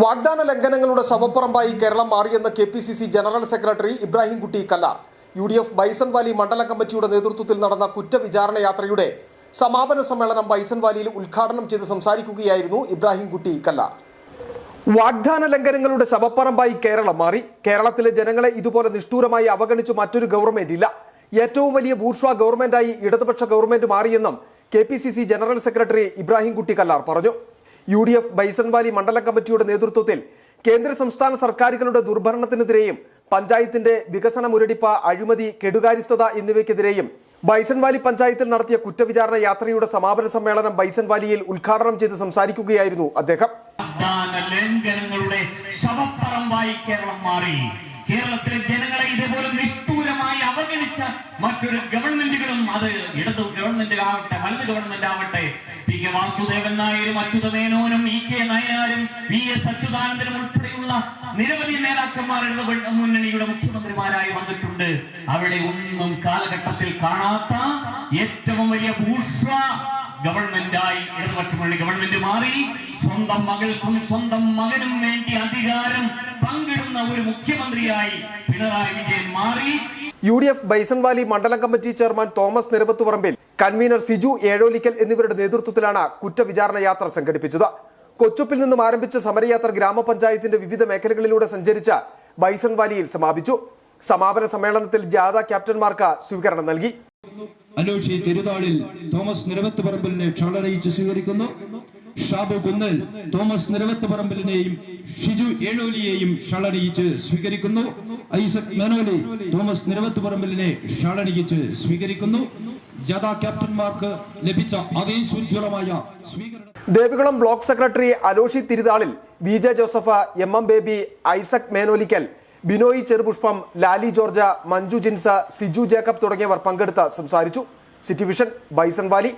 വാഗ്ദാന ലംഘനങ്ങളുടെ ശവപ്പുറമ്പായി കേരളം മാറിയെന്ന് K P C C general secretary Ibrahimkutty Kallar. U D F Bison Valley മണ്ഡല കമ്മിറ്റിയുടെ നേതൃത്വത്തിൽ നടന്ന കുറ്റവിചാരണ യാത്രയുടെ സമാപന സമ്മേളനം ബൈസൺവാലിയിൽ ഉദ്ഘാടനം ചെയ്ത് സംസാരിക്കുകയായിരുന്നു ഇബ്രാഹിംകുട്ടി കല്ലാർ. വാഗ്ദാന ലംഘനങ്ങളുടെ ശവപ്പറമ്പായി കേരളം മാറി. കേരളത്തിലെ ജനങ്ങളെ ഇതുപോലെ നിഷ്ഠൂരമായി അവഗണിച്ചു മറ്റൊരു ഗവൺമെന്റ് ഇല്ല. ഏറ്റവും വലിയ ബൂർഷ്വ ഗവൺമെന്റായി ഇടതുപക്ഷ ഗവൺമെന്റ് മാറിയെന്നും K P C C general secretary Ibrahimkutty Kallar പറഞ്ഞു. യു ഡി എഫ് ബൈസൺവാലി മണ്ഡല കമ്മിറ്റിയുടെ നേതൃത്വത്തിൽ കേന്ദ്ര സംസ്ഥാന സർക്കാരുകളുടെ ദുർഭരണത്തിനെതിരെയും പഞ്ചായത്തിന്റെ വികസന മുരടിപ്പ് അഴിമതി കെടുകാര്യസ്ഥത എന്നിവയ്ക്കെതിരെയും ബൈസൺവാലി പഞ്ചായത്തിൽ നടത്തിയ കുറ്റവിചാരണ യാത്രയുടെ സമാപന സമ്മേളനം ബൈസൺവാലിയിൽ ഉദ്ഘാടനം ചെയ്ത് സംസാരിക്കുകയായിരുന്നു അദ്ദേഹം. കേരളത്തിലെ ജനങ്ങളെ ഇതേപോലെ മറ്റൊരു ഗവൺമെന്റുകളും അത് ഇടതു ഗവൺമെന്റ് ആവട്ടെ വലത് ഗവൺമെന്റ് ആവട്ടെ പി കെ വാസുദേവൻ നായരും അച്യുതമേനോനും ഇ കെ നയനാരും വി എസ് അച്യുതാനന്ദനും ഉൾപ്പെടെയുള്ള നിരവധി നേതാക്കന്മാർ ഇടതു മുന്നണിയുടെ മുഖ്യമന്ത്രിമാരായി വന്നിട്ടുണ്ട്. അവിടെ ഒന്നും കാലഘട്ടത്തിൽ കാണാത്ത ഏറ്റവും വലിയ ഭൂഷ ഗവൺമെന്റായി ഇടതുപക്ഷ മുന്നണി ഗവൺമെന്റ് മാറി. സ്വന്തം മകൾക്കും സ്വന്തം മകനും വേണ്ടി അധികാരം ഒരു മുഖ്യമന്ത്രിയായി പിണറായി വിജയൻ മാറി. യു ഡി എഫ് ബൈസൺവാലി മണ്ഡലം committee chairman Thomas Niravathuparambil convener Siju Ezholikkal എന്നിവരുടെ നേതൃത്വത്തിലാണ് കുറ്റവിചാരണ യാത്ര സംഘടിപ്പിച്ചത്. കൊച്ചുപ്പിൽ നിന്നും ആരംഭിച്ച സമരയാത്ര ഗ്രാമപഞ്ചായത്തിന്റെ വിവിധ മേഖലകളിലൂടെ സഞ്ചരിച്ച ബൈസൺവാലിയിൽ സമാപിച്ചു. സമാപന സമ്മേളനത്തിൽ ജാഥ ക്യാപ്റ്റന്മാർക്ക് സ്വീകരണം നൽകി. അലോഷി തിരുതാളിൽ തോമസ് നിരവത്ത് പറമ്പലിനെ ക്ഷണറിയിച്ച് സ്വീകരിക്കുന്നു. ഷാബു കുന്നൽ തോമസ് നിരവത്ത് പറമ്പലിനെയും ഷിജു ഏഴോലിയെയും ഷളണിയിച്ച് സ്വീകരിക്കുന്നു. ഐസക് മെനോലി തോമസ് നിരവത്ത് പറമ്പലിനെ ഷളണിയിച്ച് സ്വീകരിക്കുന്നു. ജാഥ ക്യാപ്റ്റന്മാർക്ക് ലഭിച്ച അതേസുജ്വലമായ സ്വീകരണം Devikulam block secretary Aloshy Thiruthalil V J Joseph M M Baby Isaac Menolikkal Binoy Cherupushpam Lali George Manju Jinsa Siju Jacob തുടങ്ങിയവർ പങ്കെടുത്ത് സംസാരിച്ചു. City vision bison valley.